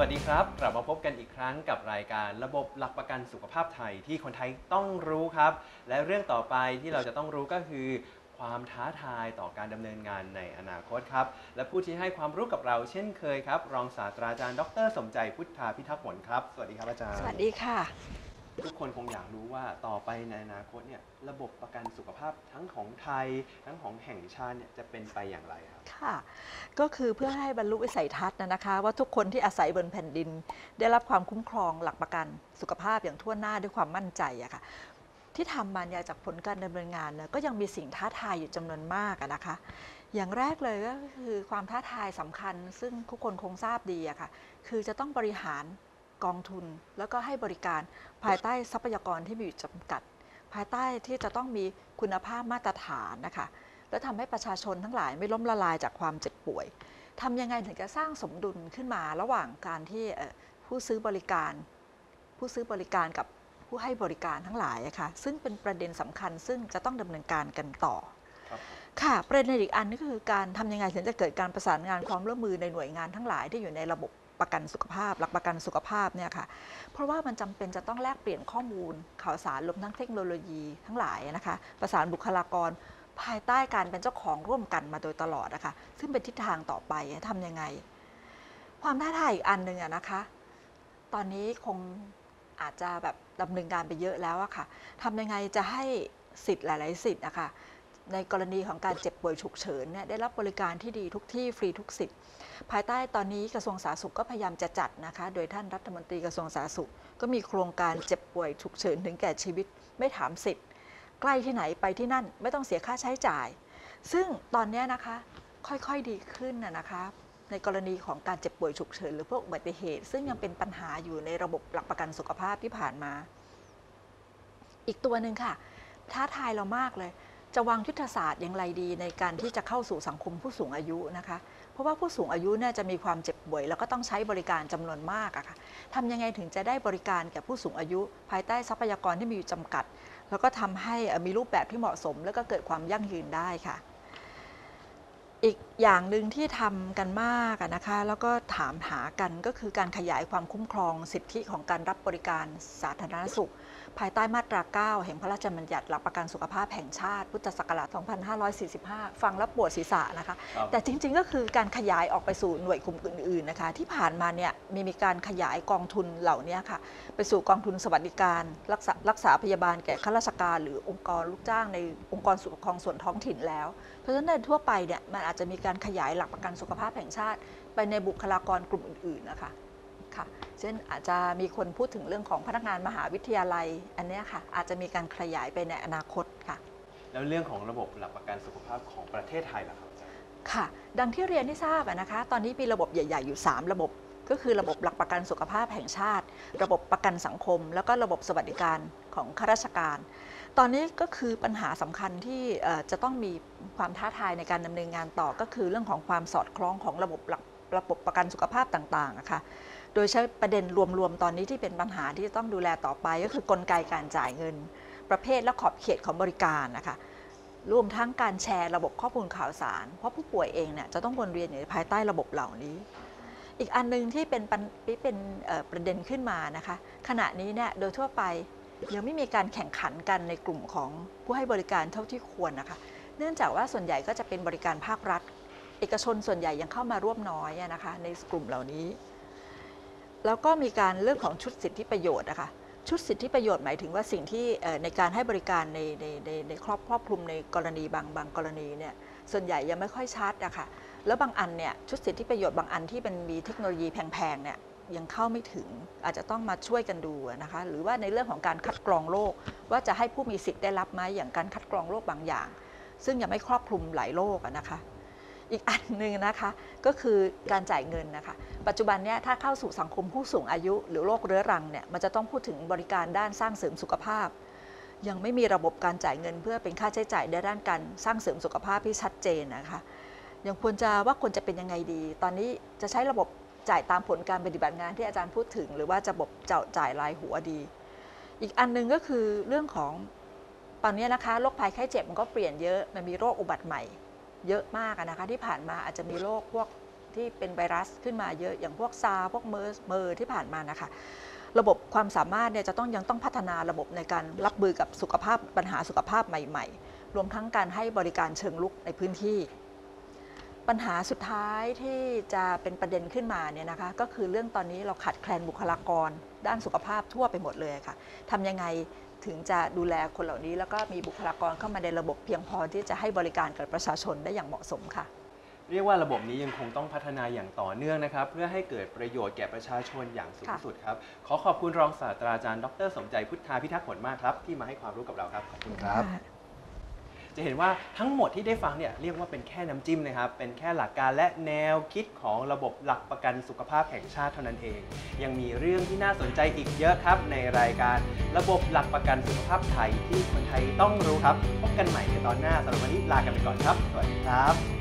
วัสดีครับ กลับมาพบกันอีกครั้งกับรายการระบบหลักประกันสุขภาพไทยที่คนไทยต้องรู้ครับ และเรื่องต่อไปที่เราจะต้องรู้ก็คือ ความท้าทายต่อการดำเนินงานในอนาคตครับ และผู้ที่ให้ความรู้กับเราเช่นเคยครับ รองศาสตราจารย์ดร สมใจพุทธาพิทักษ์ผลครับ สวัสดีครับอาจารย์ สวัสดีค่ะ ทุกคนคงอยากรู้ว่าต่อไปในอนาคตเนี่ยระบบประกันสุขภาพทั้งของไทย ทั้งของแห่งชาติเนี่ยจะเป็นไปอย่างไรครับ ค่ะ ก็คือเพื่อให้บรรลุวิสัยทัศน์นะนะคะ ว่าทุกคนที่อาศัยบนแผ่นดิน ได้รับความคุ้มครองหลักประกันสุขภาพอย่างทั่วหน้าด้วยความมั่นใจอะค่ะที่ทำมาเนี่ยจากผลการดำเนินงานเนี่ยก็ยังมีสิ่งท้าทายอยู่จำนวนมากนะคะ อย่างแรกเลยก็คือความท้าทายสำคัญ ซึ่งทุกคนคงทราบดีอะค่ะ คือจะต้องบริหาร กองทุน แล้วก็ให้บริการภายใต้ทรัพยากรที่มีอยู่จำกัด ภายใต้ที่จะต้องมีคุณภาพมาตรฐานนะคะ และทำให้ประชาชนทั้งหลายไม่ล้มละลายจากความเจ็บป่วยทำยังไงถึงจะสร้างสมดุลขึ้นมาระหว่างการที่เอ่อผู้ซื้อบริการ ผู้ซื้อบริการกับผู้ให้บริการทั้งหลายอะค่ะซึ่งเป็นประเด็นสำคัญซึ่งจะต้องดำเนินการกันต่อครับผมค่ะประเด็นอีกอันก็คือการทำยังไงถึงจะเกิดการประสานงานความร่วมมือในหน่วยงานทั้งหลายที่อยู่ในระบบ ประกันสุขภาพ หลักประกันสุขภาพเนี่ยค่ะ เพราะว่ามันจำเป็นจะต้องแลกเปลี่ยนข้อมูล ข่าวสารรวมทั้งเทคโนโลยีทั้งหลายนะคะ ประสานบุคลากร ภายใต้การเป็นเจ้าของร่วมกันมาโดยตลอดนะคะซึ่งเป็นทิศทางต่อไปทำยังไง ความท้าทายอีกอันหนึ่งนะคะ ตอนนี้คงอาจจะแบบดำเนินการไปเยอะแล้วอะค่ะทำยังไงจะให้สิทธิ์หลาย ๆ สิทธิ์นะคะ ในกรณีของการเจ็บป่วยฉุกเฉินเนี่ยได้รับบริการที่ดีทุกที่ฟรีทุกสิทธิ์ภายใต้ตอนนี้กระทรวงสาธารณสุขก็พยายามจะจัดนะคะ โดยท่านรัฐมนตรีกระทรวงสาธารณสุข ก็มีโครงการเจ็บป่วยฉุกเฉินถึงแก่ชีวิตไม่ถามสิทธิ์ ใกล้ที่ไหนไปที่นั่นไม่ต้องเสียค่าใช้จ่าย ซึ่งตอนนี้นะคะค่อยๆดีขึ้นนะนะคะในกรณีของการเจ็บป่วยฉุกเฉินหรือพวกอุบัติเหตุ ซึ่งยังเป็นปัญหาอยู่ในระบบหลักประกันสุขภาพที่ผ่านมา อีกตัวหนึ่งค่ะ ท้าทายเรามากเลย จะวางยุทธศาสตร์อย่างไรดีในการที่จะเข้าสู่สังคมผู้สูงอายุนะคะ เพราะว่าผู้สูงอายุเนี่ยจะมีความเจ็บป่วย แล้วก็ต้องใช้บริการจำนวนมากอะค่ะทำยังไงถึงจะได้บริการแก่ผู้สูงอายุ ภายใต้ทรัพยากรที่มีอยู่จำกัด แล้วก็ทำให้มีรูปแบบที่เหมาะสม แล้วก็เกิดความยั่งยืนได้ค่ะ อีกอย่างหนึ่งที่ทำกันมากอะนะคะ แล้วก็ถามหากันก็คือการขยายความคุ้มครองสิทธิของการรับบริการสาธารณสุข ภายใต้มาตรา 9 แห่งพระราชบัญญัติหลักประกันสุขภาพแห่งชาติ พุทธศักราช 2545 ฟังแล้วปวดศีรษะนะคะครับแต่จริงๆก็คือการขยายออกไปสู่หน่วยกลุ่มอื่นๆนะคะ ที่ผ่านมาเนี่ยมีมีการขยายกองทุนเหล่านี้ค่ะ ไปสู่กองทุนสวัสดิการ รักษารักษาพยาบาลแก่ข้าราชการ หรือองค์กรลูกจ้างในองค์กรส่วนปกครองส่วนท้องถิ่นแล้ว เพราะฉะนั้นในทั่วไปเนี่ยมันอาจจะมีการขยายหลักประกันสุขภาพแห่งชาติ ไปในบุคลากรกลุ่มอื่นๆนะคะค่ะเช่นอาจจะมีคนพูดถึงเรื่องของพนักงานมหาวิทยาลัยอันเนี้ยค่ะอาจจะมีการขยายไปในอนาคตค่ะ แล้วเรื่องของระบบหลักประกันสุขภาพของประเทศไทยล่ะครับอาจารย์ค่ะ ดังที่เรียนที่ทราบอะนะคะ ตอนนี้มีระบบใหญ่ ๆ อยู่ 3 ระบบ ก็คือระบบหลักประกันสุขภาพแห่งชาติ ระบบประกันสังคม แล้วก็ระบบสวัสดิการของข้าราชการ ตอนนี้ก็คือปัญหาสำคัญที่จะต้องมีความท้าทายในการดำเนินงานต่อก็คือเรื่องของความสอดคล้องของระบบหลักระบบประกันสุขภาพต่างๆะค่ะโดยใช้ประเด็นรวมๆตอนนี้ที่เป็นปัญหาที่จะต้องดูแลต่อไป ก็คือกลไกการจ่ายเงิน ประเภทและขอบเขตของบริการนะคะรวมทั้งการแชร์ระบบข้อมูลข่าวสาร เพราะผู้ป่วยเองเนี่ยจะต้องวนเวียนอยู่ภายใต้ระบบเหล่านี้ อีกอันหนึงที่เป็นปเป็นประเด็นขึ้นมานะคะ ขณะนี้เนี่ยโดยทั่วไปยังไม่มีการแข่งขันกันในกลุ่มของผู้ให้บริการเท่าที่ควรนะคะ เนื่องจากว่าส่วนใหญ่ก็จะเป็นบริการภาครัฐ เอกชนส่วนใหญ่ยังเข้ามาร่วมน้อยนะคะ ในกลุ่มเหล่านี้ แล้วก็มีการเรื่องของชุดสิทธิประโยชน์นะคะ ชุดสิทธิประโยชน์หมายถึงว่าสิ่งที่ในการให้บริการในในในในครอบครอบคลุมในกรณีบางบางกรณีเนี่ยส่วนใหญ่ยังไม่ค่อยชัดอะค่ะแล้วบางอันเนี่ยชุดสิทธิประโยชน์บางอันที่เป็นมีเทคโนโลยีแพงๆเนี่ยยังเข้าไม่ถึงอาจจะต้องมาช่วยกันดูนะคะหรือว่าในเรื่องของการคัดกรองโรคว่าจะให้ผู้มีสิทธิ์ได้รับไหมอย่างการคัดกรองโรคบางอย่าง ซึ่งยังไม่ครอบคลุมหลายโรคนะคะ อีกอันหนึ่งนะคะก็คือการจ่ายเงินนะคะ ปัจจุบันเนี่ยถ้าเข้าสู่สังคมผู้สูงอายุ หรือโรคเรื้อรังเนี่ยมันจะต้องพูดถึงบริการด้านสร้างเสริมสุขภาพ ยังไม่มีระบบการจ่ายเงิน เพื่อเป็นค่าใช้จ่ายในด้านการสร้างเสริมสุขภาพที่ชัดเจนนะคะยังควรจะว่าควรจะเป็นยังไงดี ตอนนี้จะใช้ระบบจ่ายตามผลการปฏิบัติงานที่อาจารย์พูดถึง หรือว่าจะระบบจ,จ่ายรายหัวดี อีกอันหนึงก็คือเรื่องของตอนนี้นะคะโรคภัยไข้เจ็บมันก็เปลี่ยนเยอะมันมีโรคอุบัติใหม่ เยอะมากนะคะที่ผ่านมาอาจจะมีโรคพวกที่เป็นไวรัสขึ้นมาเยอะอย่างพวกซาพวกเมอร์เมอร์ที่ผ่านมานะคะระบบความสามารถเนี่ยจะต้องยังต้องพัฒนาระบบในการรับมือกับสุขภาพปัญหาสุขภาพใหม่ ๆ รวมทั้งการให้บริการเชิงลุกในพื้นที่ ปัญหาสุดท้ายที่จะเป็นประเด็นขึ้นมาเนี่ยนะคะก็คือเรื่องตอนนี้เราขาดแคลนบุคลากร ด้านสุขภาพทั่วไปหมดเลยค่ะทำยังไงถึงจะดูแลคนเหล่านี้ แล้วก็มีบุคลากรเข้ามาในระบบเพียงพอที่จะให้บริการกับประชาชนได้อย่างเหมาะสมค่ะ เรียกว่าระบบนี้ยังคงต้องพัฒนาอย่างต่อเนื่องนะครับ เพื่อให้เกิดประโยชน์แก่ประชาชนอย่างสูงสุดครับ ขอขอบคุณรองศาสตราจารย์ดร สมใจพุทธาพิทักษ์ผลมากครับ ที่มาให้ความรู้กับเราครับขอบคุณครับ จะเห็นว่าทั้งหมดที่ได้ฟังเนี่ยเรียกว่าเป็นแค่น้ำจิ้มนะครับ เป็นแค่หลักการและแนวคิดของระบบหลักประกันสุขภาพแห่งชาติเท่านั้นเอง ยังมีเรื่องที่น่าสนใจอีกเยอะครับ ในรายการระบบหลักประกันสุขภาพไทยที่คนไทยต้องรู้ครับ พบกันใหม่ในตอนหน้าสำหรับวันนี้ลากันไปก่อนครับ สวัสดีครับ